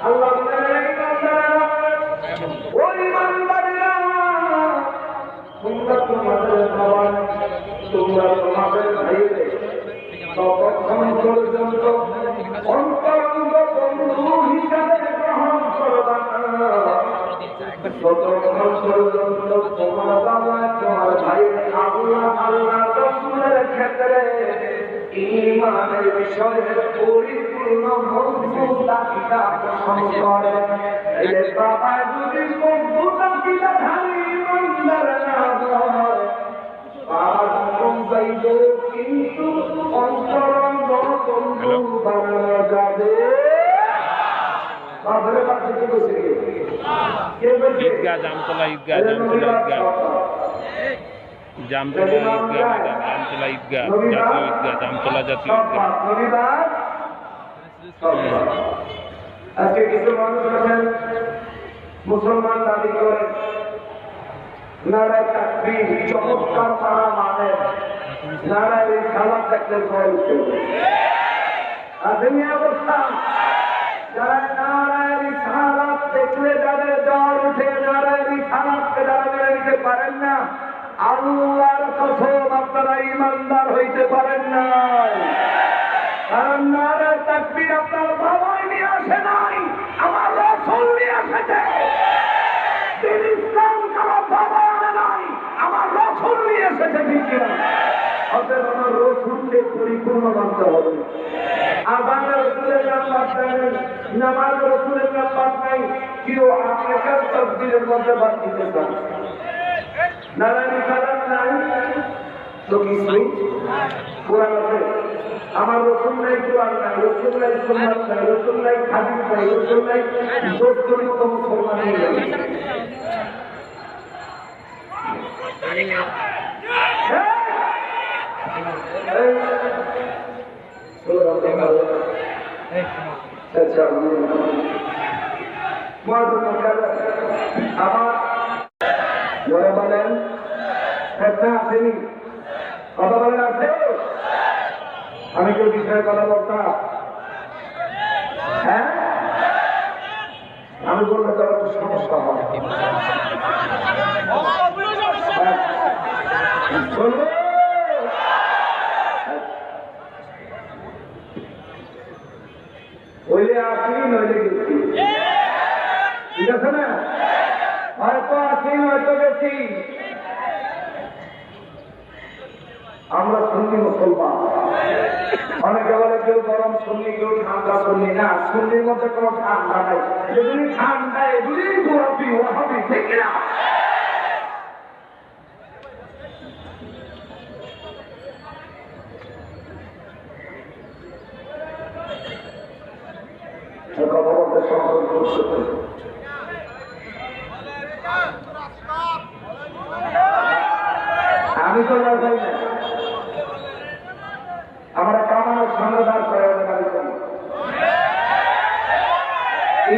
আল্লাহ ততক্ষণ পর্যন্ত তোমার বাবা তোমার ভাই আল্লাহ আল্লাহ রসুলের ক্ষেত্রে ইমানের বিষয়ে পরিপূর্ণ মজবুতাকিটা পোষণ করে এই বাবা যদি মজবুতাকিটা ধারী ইমানদার না হয় বাবা যখন যাইব কিন্তু অন্তরঙ্গ বন্ধু বানানো যাবে বাবারে কাছে কে বসে কে বসে ঈদগাহ জামতলা ঈদগাহ জামতলা ঈদগাহ। জামতলা ঈদগাহ জামতলা ঈদগাহ জাতীয় ঈদগাহ জামতলা জাতীয় আজকে কিছু মানুষ আছেন মুসলমান দাবি করেন নারায় চাকরি চমৎকার তারা মানে নারায় এই খালাপ দেখলে ভয় অবস্থা। যারা নারায় খালাপ দেখলে যাদের উঠে নারায় খালাপকে যারা মেনে নিতে পারেন আপনারা ইমানদার হইতে পারেন না কারণ নারায় বাবাই নিয়ে আসে নাই, আমার রসুল নিয়ে এসেছে। দিন ইসলাম বাবা নাই, আমার রসুল নিয়ে এসেছে ঠিক কিনা। অতএব আমার রসুলকে পরিপূর্ণ মানতে হবে। আবার রসুলের নাম বাদ দেন নামাজ রসুলের নাম বাদ নাই, কেউ আপনাকে তকদিরের মধ্যে বাদ দিতে চান নারায়ণ সালাম নাই, তো কিছুই কোরআন আছে, আমার রসুল নাই, কোরআন নাই, রসুল নাই, সুন্নাত নাই, রসুল নাই, হাদিস নাই, রসুল নাই দোষজনিত মুসলমান নেই আচ্ছা আমি কেউ বিষয়ে কথা বলতাম হ্যাঁ? আমি বললে তো একটু সমস্যা হয় হ্যাঁ। বলব? হইলে আমরা সুন্নি মুসলমান। অনেকে বলে, কেউ গরম শুনি কেউ ঠান্ডা শুনি না শুনির মধ্যে কোনো ঠান্ডা নাই। এগুলি ঠান্ডা, এগুলি ঠিক না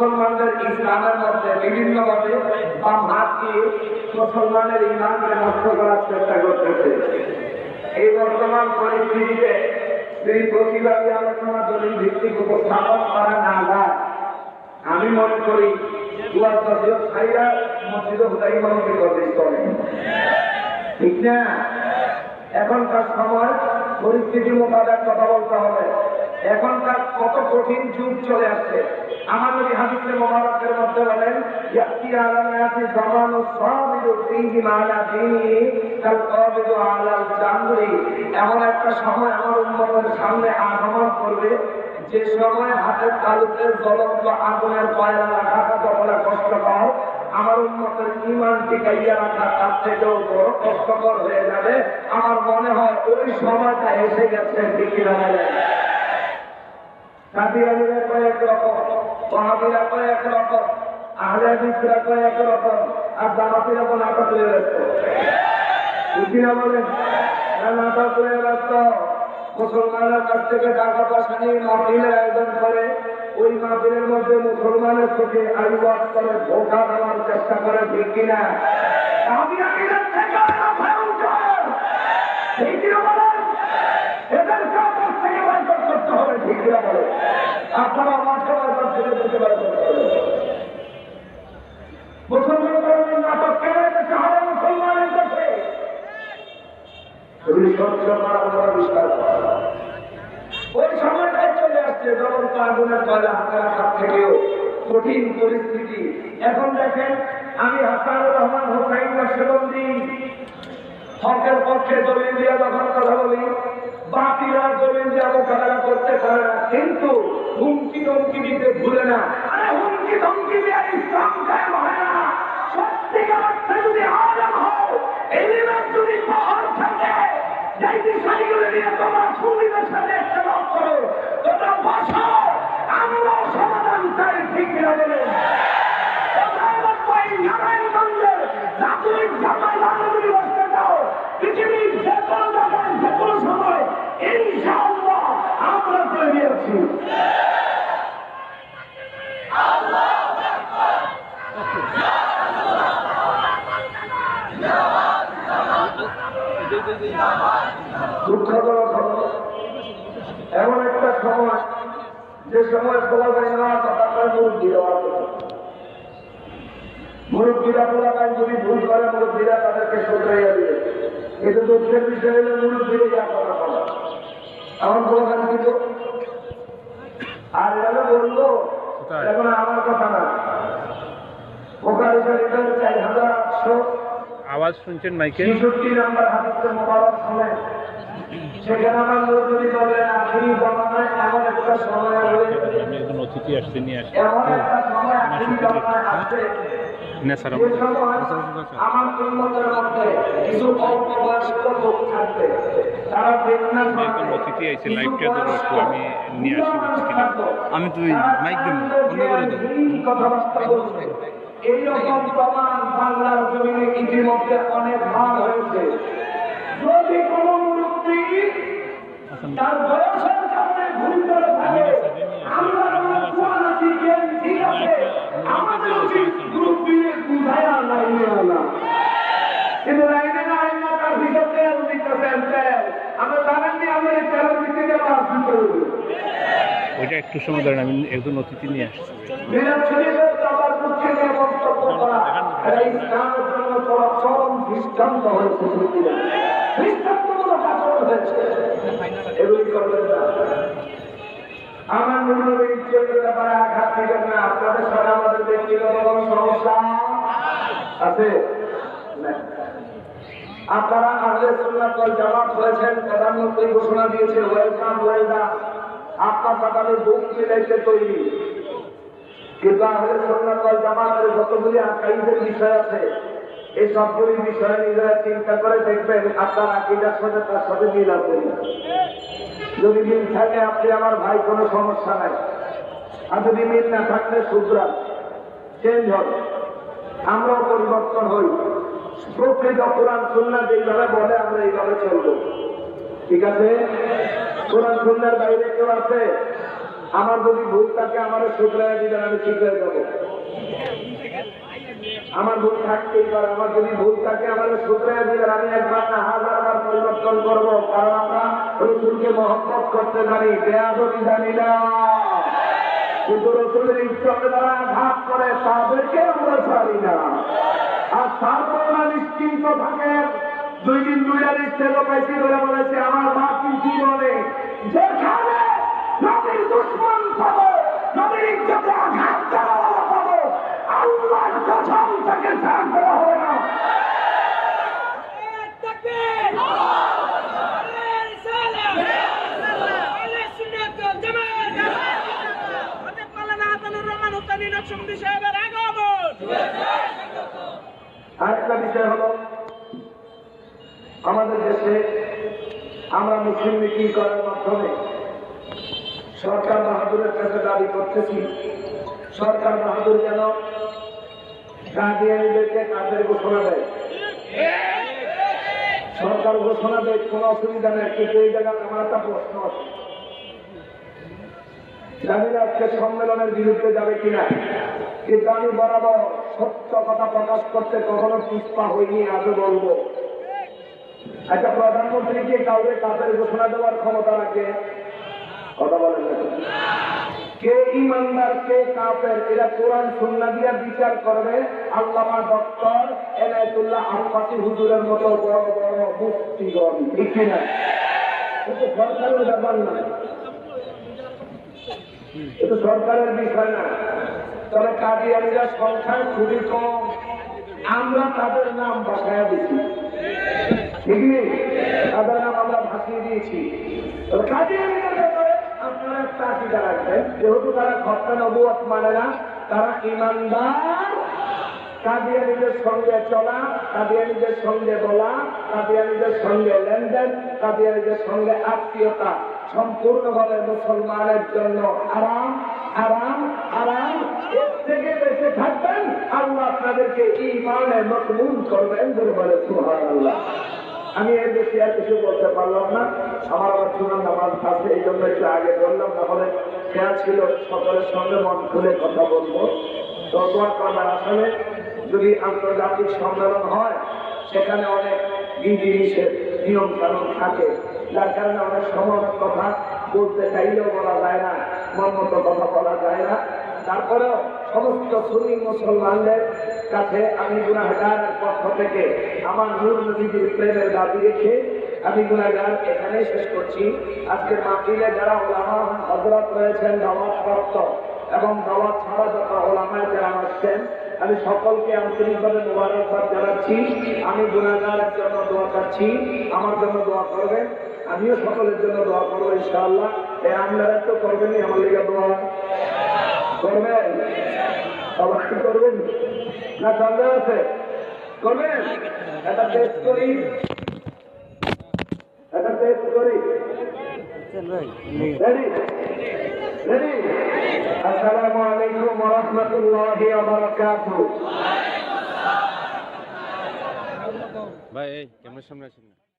মুসলমানদের ইসলামের মধ্যে বিভিন্নভাবে বাম হাত দিয়ে মুসলমানের ইমানকে নষ্ট করার চেষ্টা করতেছে। এই বর্তমান পরিস্থিতিতে যদি প্রতিবাদী আলোচনা দলিল ভিত্তিক উপস্থাপন করা না যায়, আমি মনে করি এখনকার সময় পরিস্থিতি মোতাবেক কথা বলতে হবে। এখনকার কত কঠিন যুগ চলে আসছে। আমার নবী মোবারকের মধ্যে বলেন জামানু সাবিরু ফীহি মালা কাল কাবিদু আলাল জামরি। এমন একটা সময় আমার উম্মতের সামনে আগমন করবে, যে সময় হাতের জ্বলন্ত আগুনের কষ্টকর আমার উন্মতের ইমান টিকাইয়া রাখা তার থেকেও বড় কষ্টকর হয়ে যাবে। আমার মনে হয় ওই সময়টা এসে গেছে, ঠিক বলে কাদিয়ানিরা কয়েক রকম ওহাবিরা কয়েক রকম আহলে হাদিসরা কয়েক রকম, আর জামাতিরা তো নাটক হয়ে ব্যস্ত। বুঝিনা বলেন? এরা নাটক হয়ে ব্যস্ত। মুসলমানের কাছ থেকে টাকা পয়সা নিয়ে মাহফিলের আয়োজন করে। ওই মাহফিলের মধ্যে মুসলমানের চোখে ওয়াশ করে, ধোকা দেওয়ার চেষ্টা করে, ঠিক কিনা? ভয়ঙ্কর। ঠিক বলেন এদের কাছ থেকে বয়কট করতে হবে ঠিক কিনা বলেন আপনারা মাঠে থেকে এগুলি সহ্য করা আমরা বিশ্বাস ওই সময়টাই চলে আসছে থেকেও কঠিন পরিস্থিতি। এখন দেখেন, আমি হাসানুর রহমান হোসাইন নকশবন্দি হকের পক্ষে দলিল দিয়া যখন কথা বলি বাকিরা দলিল দিয়া মোকাবেলা করতে পারে না কিন্তু হুমকি ধমকি দিতে ভুলে না। আরে হুমকি ধমকি দিয়া ইসলাম কায়েম হয় না। সত্যিকার অর্থে যদি আলম হও এলিমের যদি পাহাড় থাকে যেই বিষয়গুলো নিয়ে তোমরা সাথে ইস্তেমাল করো, তোমরা বসাও আমরাও সমাধান চাই, ঠিক কিনা বলুন? নারায়ণগঞ্জের জাতীয় জামাই বাঙালি বসতে দাও পৃথিবীর যে কোনো জায়গায় যে কোনো সময় ইনশাআল্লাহ আমরা তৈরি আছি দুঃখজনক খবর এমন একটা সময় যে সময় বাড়ি নেওয়া করে মুরব্বী দেওয়ার মুরব্বীরা পোলাপায় যদি ভুল করে মুরব্বীরা তাদেরকে শুধরাইয়া দিবে। কিন্তু দুঃখের বিষয় হলে মুরব্বীরে যা কথা। বলা এমন পোলাপান কিন্তু আর এরা বলল এখন আমার কথা না। শরীফের চার হাজার আটশো আওয়াজ শুনছেন মাইকে একজন অতিথি নিয়ে আসছি। এমন একটা সময় আখিরি জমানায় আসছে নেশার যে সময় আমার উন্মতের মধ্যে কিছু অল্প লোক থাকবে। তারা আমি একজন অতিথি আইছি, লাইভটা ধরো একটু আমি নিয়ে আসি আমি তুই মাইক বন্ধ করে দাও কথাবার্তা এইরকম প্রমাণ বাংলার জমিনে ইতিমধ্যে অনেক ভাগ হয়েছে। যদি কোন মুক্তি তার বয়সের কারণে ভুল করে থাকে আমরা কোনো কোরআন শিখেন ঠিক আছে আমাদের উচিত গ্রুপ দিয়ে বুঝায়া লাইনে আনা। কিন্তু লাইনে না আইনা তার ভিতর তেল দিতেছেন তেল। আমরা জানেননি আমরা এই তেল দিতে গেলে আসি ওইটা একটু সময় ধরেন আমি একজন অতিথি নিয়ে আসছি। নিয়ে বক্তব্য করা এটা ইসলামের জন্য বড় চরম দৃষ্টান্ত হয়েছে। দৃষ্টান্তমূলক আচরণ হয়েছে। এগুলি করবেন না। আমার মূল্যের ইজ্জতের ব্যাপারে আঘাত দিবেন না। আপনাদের আপনারা জামাত হয়েছেন, প্রধানমন্ত্রী ঘোষণা দিয়েছে আপনার সাথে বুক মিলাইতে তৈরি। কিন্তু আহলে সুন্নাত ওয়াল জামাতের যতগুলি আকাইদের বিষয় আছে, এই সবগুলি বিষয়ে নিজেরা চিন্তা করে দেখবেন, আপনার আকিদার সাথে তার সাথে মিল আছে। যদি মিল থাকে, আপনি আমার ভাই, কোনো সমস্যা নাই। আর যদি মিল না থাকলে শুধরা চেঞ্জ হবে। আমরাও পরিবর্তন হই। প্রকৃত কোরআন সুন্না যেইভাবে বলে, আমরা এইভাবে চলবো। ঠিক আছে? কোরআন সুন্নার বাইরে কেউ আছে? আমার যদি ভুল থাকে আমার শুধরাই দিবেন, আমি ঠিক হয়ে যাব আমার ভুল থাকতেই পারে, আমার যদি ভুল থাকে আমার শুধরাই দিবেন, আমি একবার না হাজারবার পরিবর্তন করব, কারণ আমরা রসুলকে মহব্বত করতে জানি, বেয়াদবি জানি না। কিন্তু রসুলের ইচ্ছাকে তারা আঘাত করে, তাদেরকে আমরা ছাড়ি না। আর তারপর নিশ্চিন্ত থাকে দুই দিন দুই আর ইচ্ছে লোকাইছি বলে বলেছে, আমার বাকি জীবনে যেখানে নবীর দুশ্মন পাবো নবীর ইজ্জতে আঘাত করাওয়ালা পাবো, আল্লাহর কসম তাকে ছাড় করা হবে না। আমাদের দেশে আমরা মুসলিম মিটিং করার মাধ্যমে সরকার বাহাদুরের কাছে দাবি করতেছি। সরকার বাহাদুর যেন কাদিয়ানিদেরকে কাজের ঘোষণা দেয়। সরকার ঘোষণা দেয়, কোনো অসুবিধা নেই, কিন্তু এই জায়গায় আমার একটা প্রশ্ন আছে। জানি না আজকে সম্মেলনের বিরুদ্ধে যাবে কিনা, কিন্তু আমি বরাবর সত্য কথা প্রকাশ করতে কখনো পিস্পা হইনি, আজও বলব। একটা প্রধানমন্ত্রী কি কাউকে কাজের ঘোষণা দেওয়ার ক্ষমতা রাখে? কথা বলেন না। কে ইমানদার, কে কাপের এরা কোরআন, সুন্না দিয়ে বিচার করবে। আল্লামা ডক্টর এনায়তুল্লাহ আব্বাসী হুজুরের মতো বড় বড় মুক্তিগণ ঠিক কিন্তু সরকারের ব্যাপার না। এটা সরকারের বিষয় না। তবে কাদিয়ানিরা সংখ্যায় খুবই কম। আমরা তাদের নাম বাসায় দিচ্ছি ঠিক নেই? তাদের নাম আমরা ভাসিয়ে দিয়েছি। তবে আপনারা একটা আকিদা রাখবেন যেহেতু তারা খপ্তা নবুয়ত মানে না, তারা ইমানদার। কাদিয়ানিদের সঙ্গে চলা কাদিয়ানিদের সঙ্গে বলা কাদিয়ানিদের সঙ্গে লেনদেন কাদিয়ানিদের সঙ্গে আত্মীয়তা। সম্পূর্ণভাবে মুসলমানের জন্য আরাম আরাম আরাম। এর থেকে বেঁচে থাকবেন, আল্লাহ আপনাদেরকে ইমানে মকবুল করবেন বলে সুহান আল্লাহ আমি এর বেশি আর কিছু বলতে পারলাম না। আমার আবার চূড়ান্ত নামাজ আছে, এই জন্য একটু আগে বললাম, তাহলে খেয়াল ছিল, সকলের সঙ্গে মন খুলে কথা বলব। তো দোয়া করবার আসলে, যদি আন্তর্জাতিক সম্মেলন হয়, সেখানে অনেক বিধি নিষেধ নিয়ম কানুন থাকে। যার কারণে অনেক সময় কথা বলতে চাইলেও বলা যায় না, মন মতো কথা বলা যায় না। তারপরেও সমস্ত সুন্নি মুসলমানদের কাছে আমি গুনাহগারের পক্ষ থেকে আমার নূর নবীজির প্রেমের দাবি রেখে আমি গুনাহগার এখানেই শেষ করছি। আজকের মাহফিলে যারা ওলামা হজরত রয়েছেন, দাওয়াত প্রাপ্ত এবং দাওয়াত ছাড়া যত ওলামায় যারা আসছেন, আমি সকলকে আন্তরিকভাবে মোবারকবাদ জানাচ্ছি। আমি গুনাহগারের জন্য দোয়া চাচ্ছি। আমার জন্য দোয়া করবেন। আমিও সকলের জন্য দোয়া করব ইনশাআল্লাহ। আপনারা তো করবেনই আমার লেগে দোয়া। করবেন? সবাই করবেন। না, সন্দেহ আছে? করবেন? এটা টেস্ট করি। এটা টেস্ট করি। ভাই ক্যামেরার সামনে আসেন